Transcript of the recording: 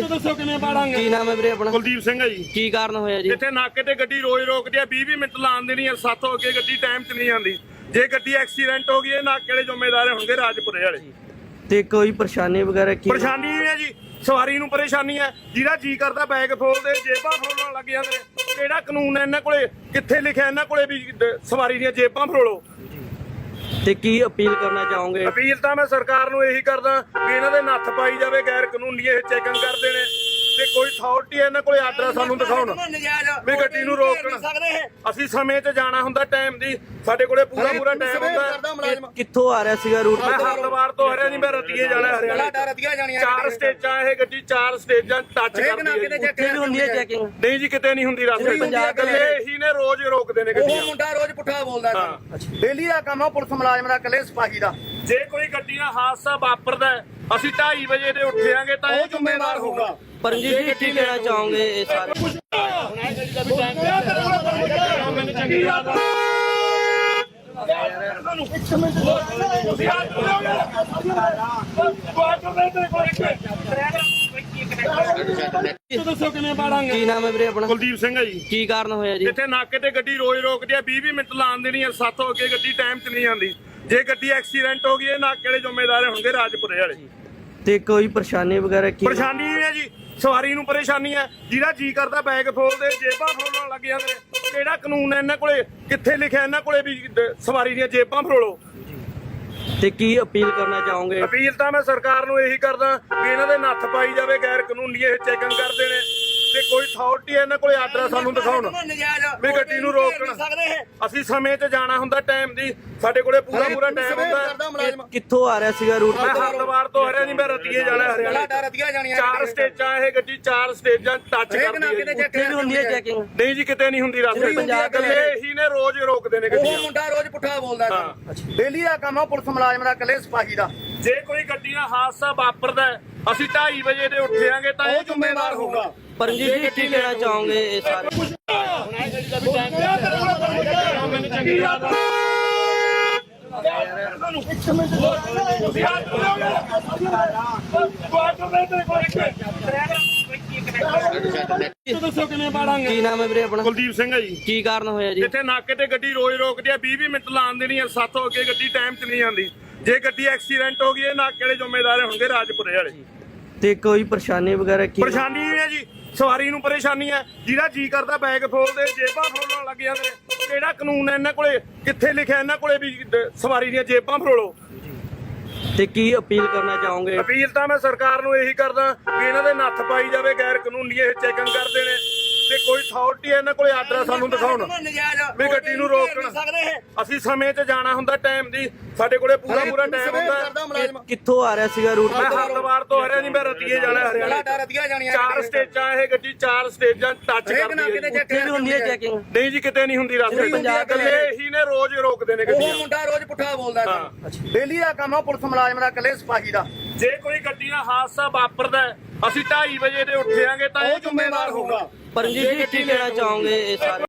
ਦੱਸੋ ਕਿਵੇਂ ਪਾੜਾਂਗੇ ਕੀ ਨਾਮ ਹੈ ਵੀਰੇ ਆਪਣਾ? ਕੁਲਦੀਪ ਸਿੰਘ ਹੈ ਜੀ। ਕੀ ਕਾਰਨ ਹੋਇਆ ਜੀ? ਇੱਥੇ ਨਾਕੇ ਤੇ ਗੱਡੀ ਰੋਜ਼ ਰੋਕਦੀ ਆ 20 20 ਮਿੰਟ ਲਾਉਣ ਦੇਣੀ ਆ ਸੱਤ ਹੋ ਕੇ ਗੱਡੀ ਟਾਈਮ 'ਚ ਨਹੀਂ ਆਉਂਦੀ। ਜੇ ਗੱਡੀ ਐਕਸੀਡੈਂਟ ਹੋ ਗਈ ਇਹ ਨਾਕੇ ਵਾਲੇ ਜ਼ਿੰਮੇਦਾਰ ਹੋਣਗੇ ਰਾਜਪੁਰੇ ਵਾਲੇ। ਤੇ ਕੋਈ ਪਰੇਸ਼ਾਨੀ ਵਗੈਰਾ ਕੀ ਪਰੇਸ਼ਾਨੀ ਇਹ ਹੈ ਜੀ ਸਵਾਰੀ ਨੂੰ ਪਰੇਸ਼ਾਨੀ ਹੈ। ਜਿਹਦਾ ਜੀ ਕਰਦਾ ਬੈਗ ਫੋਲਦੇ ਜੇਬਾਂ ਫਰੋਲਣ ਲੱਗ ਜਾਂਦੇ ਨੇ। ਕਿਹੜਾ ਕਾਨੂੰਨ ਹੈ ਇਹਨਾਂ ਕੋਲੇ? ਕਿੱਥੇ ਲਿਖਿਆ ਇਹਨਾਂ ਕੋਲੇ ਵੀ ਦ- ਸਵਾਰੀ ਦੀਆਂ ਜੇਬਾਂ ਫਰੋਲੋ ਤੇ ਕੀ ਅਪੀਲ ਕਰਨਾ ਚਾਹੋਗੇ? ਅਪੀਲ ਤਾਂ ਮੈਂ ਸਰਕਾਰ ਨੂੰ ਇਹੀ ਕਰਦਾ ਵੀ ਇਹਨਾਂ ਦੇ ਨੱਥ ਪਾਈ ਜਾਵੇ ਗੈਰ ਕਾਨੂੰਨੀ ਇਹ ਚੈਕਿੰਗ ਕਰਦੇ ਨੇ। ਤੇ ਕੋਈ ਅਥਾਰਟੀ ਇਹਨਾਂ ਕੋਲੇ ਆਰਡਰ ਸਾਨੂੰ ਦਿਖਾਉਣ। ਵੀ ਗੱਡੀ ਨੂੰ ਰੋਕਣ। ਅਸੀਂ ਸਮੇਂ 'ਚ ਜਾਣਾ ਹੁੰਦਾ ਟਾਈਮ ਦੀ। ਸਾਡੇ ਕੋਲੇ ਪੂਰਾ ਪੂਰਾ ਟਾਈਮ ਹੁੰਦਾ। ਕਿੱਥੋਂ ਆ ਰਿਹਾ ਸੀਗਾ ਰੂਟ? ਮੈਂ ਹਰਦਵਾਰ ਤੋਂ ਹਰਿਆ ਨਹੀਂ ਮੈਂ ਰਤੀਏ ਜਾਣਾ ਹਰਿਆਣਾ ਚਾਰ ਸਟੇਜਾਂ ਇਹ ਗੱਡੀ ਚਾਰ ਸਟੇਜਾਂ ਟੱਚ ਕਰਦੀ ਹੈ ਹੁੰਦੀ ਹੈ ਚੈਕਿੰਗ ਨਹੀਂ ਜੀ ਕਿਤੇ ਨਹੀਂ ਹੁੰਦੀ ਰਸਤੇ ਪੰਜਾਬ ਦੇ ਇਕੱਲੇ ਇਹੀ ਨੇ ਰੋਜ਼ ਰੋਕਦੇ ਨੇ ਉਹ ਗੱਡੀਆਂ। ਮੁੰਡਾ ਰੋਜ਼ ਪੁੱਠਾ ਬੋਲਦਾ ਡੇਲੀ ਦਾ ਕੰਮ ਆ ਪੁਲਿਸ ਮੁਲਾਜ਼ਮ ਦਾ ਇਕੱਲੇ ਸਿਪਾਹੀ ਦਾ। ਜੇ ਕੋਈ ਗੱਡੀ ਨਾਲ ਹਾਦਸਾ ਵਾਪਰਦਾ ਅਸੀਂ 2:30 ਵਜੇ ਦੇ ਉੱਠਿਆਂਗੇ ਤਾਂ ਇਹ ਜ਼ਿੰਮੇਵਾਰ ਹੋਊਗਾ। ਪਰਮਜੀਤ ਜੀ ਕੀ ਕਹਿਣਾ ਚਾਹੋਗੇ ਇਹ ਸਾਰੇ? ਦੱਸੋ ਕਿਵੇਂ ਕੀ ਨਾਮ ਹੈ ਵੀਰੇ ਆਪਣਾ? ਕੁਲਦੀਪ ਸਿੰਘ ਹੈ ਜੀ। ਕੀ ਕਾਰਨ ਹੋਇਆ ਜੀ? ਇੱਥੇ ਨਾਕੇ ਤੇ ਗੱਡੀ ਰੋਜ਼ ਰੋਕਦੀ ਆ 20 20 ਮਿੰਟ ਲਾਉਣ ਦੇਣੀ ਆ ਸੱਤ ਹੋ ਕੇ ਗੱਡੀ ਟਾਈਮ 'ਚ ਨਹੀਂ ਆਉਂਦੀ। ਜੇ ਗੱਡੀ ਐਕਸੀਡੈਂਟ ਹੋ ਗਈ ਇਹ ਨਾਕੇ ਵਾਲੇ ਜ਼ਿੰਮੇਦਾਰ ਹੋਣਗੇ ਰਾਜਪੁਰੇ ਵਾਲੇ। ਤੇ ਕੋਈ ਪਰੇਸ਼ਾਨੀ ਵਗੈਰਾ ਕੀ ਪਰੇਸ਼ਾਨੀ ਹੈ ਜੀ ਸਵਾਰੀ ਨੂੰ ਪਰੇਸ਼ਾਨੀ ਹੈ। ਜਿਹਦਾ ਜੀ ਕਰਦਾ ਬੈਗ ਫੋਲਦੇ ਜੇਬਾਂ ਫਰੋਲਣ ਲੱਗ ਜਾਂਦੇ ਨੇ। ਕਿਹੜਾ ਕਾਨੂੰਨ ਹੈ ਇਹਨਾਂ ਕੋਲੇ? ਕਿੱਥੇ ਲਿਖਿਆ ਇਹਨਾਂ ਕੋਲੇ ਵੀ ਦ- ਸਵਾਰੀ ਦੀਆਂ ਜੇਬਾਂ ਫਰੋਲੋ ਤੇ ਕੀ ਅਪੀਲ ਕਰਨਾ ਚਾਹੋਗੇ? ਅਪੀਲ ਤਾਂ ਮੈਂ ਸਰਕਾਰ ਨੂੰ ਇਹੀ ਕਰਦਾ ਵੀ ਇਹਨਾਂ ਦੇ ਨੱਥ ਪਾਈ ਜਾਵੇ ਗੈਰ ਕਾਨੂੰਨੀ ਇਹ ਚੈਕਿੰਗ ਕਰਦੇ ਨੇ। ਤੇ ਕੋਈ ਅਥਾਰਟੀ ਇਹਨਾਂ ਕੋਲੇ ਆਰਡਰ ਸਾਨੂੰ ਦਿਖਾਉਣ। ਵੀ ਗੱਡੀ ਨੂੰ ਰੋਕਣ। ਅਸੀਂ ਸਮੇਂ 'ਚ ਜਾਣਾ ਹੁੰਦਾ ਟਾਈਮ ਦੀ। ਸਾਡੇ ਕੋਲੇ ਪੂਰਾ ਪੂਰਾ ਟਾਈਮ ਹੁੰਦਾ। ਕਿੱਥੋਂ ਆ ਰਿਹਾ ਸੀਗਾ ਰੂਟ ਮੈਂ ਹਰਦਵਾਰ ਤੋਂ ਹਰਿਆ ਨਹੀਂ ਮੈਂ ਰਤੀਏ ਜਾਣਾ ਹਰਿਆਣਾ ਚਾਰ ਸਟੇਜਾਂ ਇਹ ਗੱਡੀ ਚਾਰ ਸਟੇਜਾਂ ਟੱਚ ਕਰਦੀ ਹੈ ਤੇ ਜੀ। ਉੱਥੇ ਵੀ ਹੁੰਦੀ ਹੈ ਚੈਕਿੰਗ ਨਹੀਂ ਜੀ ਕਿਤੇ ਨਹੀਂ ਹੁੰਦੀ ਰਸਤੇ ਪੰਜਾਬ ਦੇ ਇਕੱਲੇ ਇਹੀ ਨੇ ਰੋਜ਼ ਰੋਕਦੇ ਨੇ ਉਹ ਗੱਡੀਆਂ। ਮੁੰਡਾ ਰੋਜ਼ ਪੁੱਠਾ ਬੋਲਦਾ ਡੇਲੀ ਦਾ ਕੰਮ ਆ ਪੁਲਿਸ ਮੁਲਾਜ਼ਮ ਦਾ ਇਕੱਲੇ ਸਿਪਾਹੀ ਦਾ। ਜੇ ਕੋਈ ਗੱਡੀ ਨਾਲ ਹਾਦਸਾ ਵਾਪਰਦਾ ਅਸੀਂ 2:30 ਵਜੇ ਦੇ ਉੱਠਿਆਂਗੇ ਤਾਂ ਇਹ ਜ਼ਿੰਮੇਵਾਰ ਹੋਊਗਾ। ਪਰਮਜੀਤ ਜੀ ਕੀ ਕਹਿਣਾ ਚਾਹੋਗੇ ਇਹ ਸਾਰੇ ਮੈਨੂੰ ਚੰਗੀ ਯਾਦ ਆ? ਦੱਸੋ ਕਿਵੇਂ ਪਾੜਾਂਗੇ? ਕੀ ਨਾਮ ਹੈ ਵੀਰੇ ਆਪਣਾ? ਕੁਲਦੀਪ ਸਿੰਘ ਹੈ ਜੀ। ਕੀ ਕਾਰਨ ਹੋਇਆ ਜੀ? ਇੱਥੇ ਨਾਕੇ ਤੇ ਗੱਡੀ ਰੋਜ਼ ਰੋਕਦੀ ਆ 20 20 ਮਿੰਟ ਲਾਉਣ ਦੇਣੀ ਆ ਸੱਤ ਹੋ ਕੇ ਗੱਡੀ ਟਾਈਮ 'ਚ ਨਹੀਂ ਆਉਂਦੀ। ਜੇ ਗੱਡੀ ਐਕਸੀਡੈਂਟ ਹੋ ਗਈ ਇਹ ਨਾਕੇ ਵਾਲੇ ਜ਼ਿੰਮੇਦਾਰ ਹੋਣਗੇ? ਰਾਜਪੁਰੇ ਵਾਲੇ। ਤੇ ਕੋਈ ਪਰੇਸ਼ਾਨੀ ਵਗੈਰਾ ਕੀ ਪਰੇਸ਼ਾਨੀ ਇਹ ਹੈ ਜੀ ਸਵਾਰੀ ਨੂੰ ਪਰੇਸ਼ਾਨੀ ਹੈ। ਜਿਹਦਾ ਜੀ ਕਰਦਾ ਬੈਗ ਫੋਲਦੇ ਜੇਬਾਂ ਫਰੋਲਣ ਲੱਗ ਜਾਂਦੇ ਨੇ। ਕਿਹੜਾ ਕਾਨੂੰਨ ਹੈ ਇਹਨਾਂ ਕੋਲੇ? ਕਿੱਥੇ ਲਿਖਿਆ ਇਹਨਾਂ ਕੋਲੇ ਵੀ ਦ- ਸਵਾਰੀ ਦੀਆਂ ਜੇਬਾਂ ਫਰੋਲੋ ਤੇ ਕੀ ਅਪੀਲ ਕਰਨਾ ਚਾਹੋਗੇ? ਅਪੀਲ ਤਾਂ ਮੈਂ ਸਰਕਾਰ ਨੂੰ ਇਹੀ ਕਰਦਾ ਵੀ ਇਹਨਾਂ ਦੇ ਨੱਥ ਪਾਈ ਜਾਵੇ ਗੈਰ ਕਾਨੂੰਨੀ ਇਹ ਚੈਕਿੰਗ ਕਰਦੇ ਨੇ। ਤੇ ਕੋਈ ਅਥਾਰਟੀ ਇਹਨਾਂ ਕੋਲੇ ਆਰਡਰ ਸਾਨੂੰ ਦਿਖਾਉਣ। ਵੀ ਗੱਡੀ ਨੂੰ ਰੋਕਣ। ਅਸੀਂ ਸਮੇਂ 'ਚ ਜਾਣਾ ਹੁੰਦਾ ਟਾਈਮ ਦੀ। ਸਾਡੇ ਕੋਲੇ ਪੂਰਾ ਪੂਰਾ ਟਾਈਮ ਹੁੰਦਾ। ਕਿ- ਕਿੱਥੋਂ ਆ ਰਿਹਾ ਸੀਗਾ ਰੂਟ ਮੈਂ ਹਰਦਵਾਰ ਤੋਂ ਹਰਿਆ ਨਹੀਂ ਮੈਂ ਰਤੀਏ ਜਾਣਾ ਹਰਿਆਣਾ ਚਾਰ ਸਟੇਜਾਂ ਇਹ ਗੱਡੀ ਚਾਰ ਸਟੇਜਾਂ ਟੱਚ ਕਰਦੀ ਹੈ ਤੇ ਹੁੰਦੀ ਹੈ ਚੈਕਿੰਗ ਨਹੀਂ ਜੀ ਕਿਤੇ ਨਹੀਂ ਹੁੰਦੀ ਰਸਤੇ ਪੰਜਾਬ ਦੇ ਇਕੱਲੇ ਇਹੀ ਨੇ ਰੋਜ਼ ਰੋਕਦੇ ਨੇ ਉਹ ਗੱਡੀਆਂ ਮੁੰਡਾ ਰੋਜ਼ ਪੁੱਠਾ ਬੋਲਦਾ ਹਾਂ। ਡੇਲੀ ਦਾ ਕੰਮ ਆ ਪੁਲਿਸ ਮੁਲਾਜ਼ਮ ਦਾ ਇਕੱਲੇ ਸਿਪਾਹੀ ਦਾ। ਜੇ ਕੋਈ ਗੱਡੀ ਨਾਲ ਹਾਦਸਾ ਵਾਪਰਦਾ ਹੈ, ਅਸੀਂ 2:30 ਵਜੇ ਦੇ ਉੱਠਿਆਂਗੇ ਤਾਂ ਇਹ ਜ਼ਿੰਮੇਵਾਰ ਹੋਊਗਾ। ਪਰਮਜੀਤ ਜੀ ਕੀ ਕਹਿਣਾ ਚਾਹੋਗੇ ਇਹ ਸਾਰੇ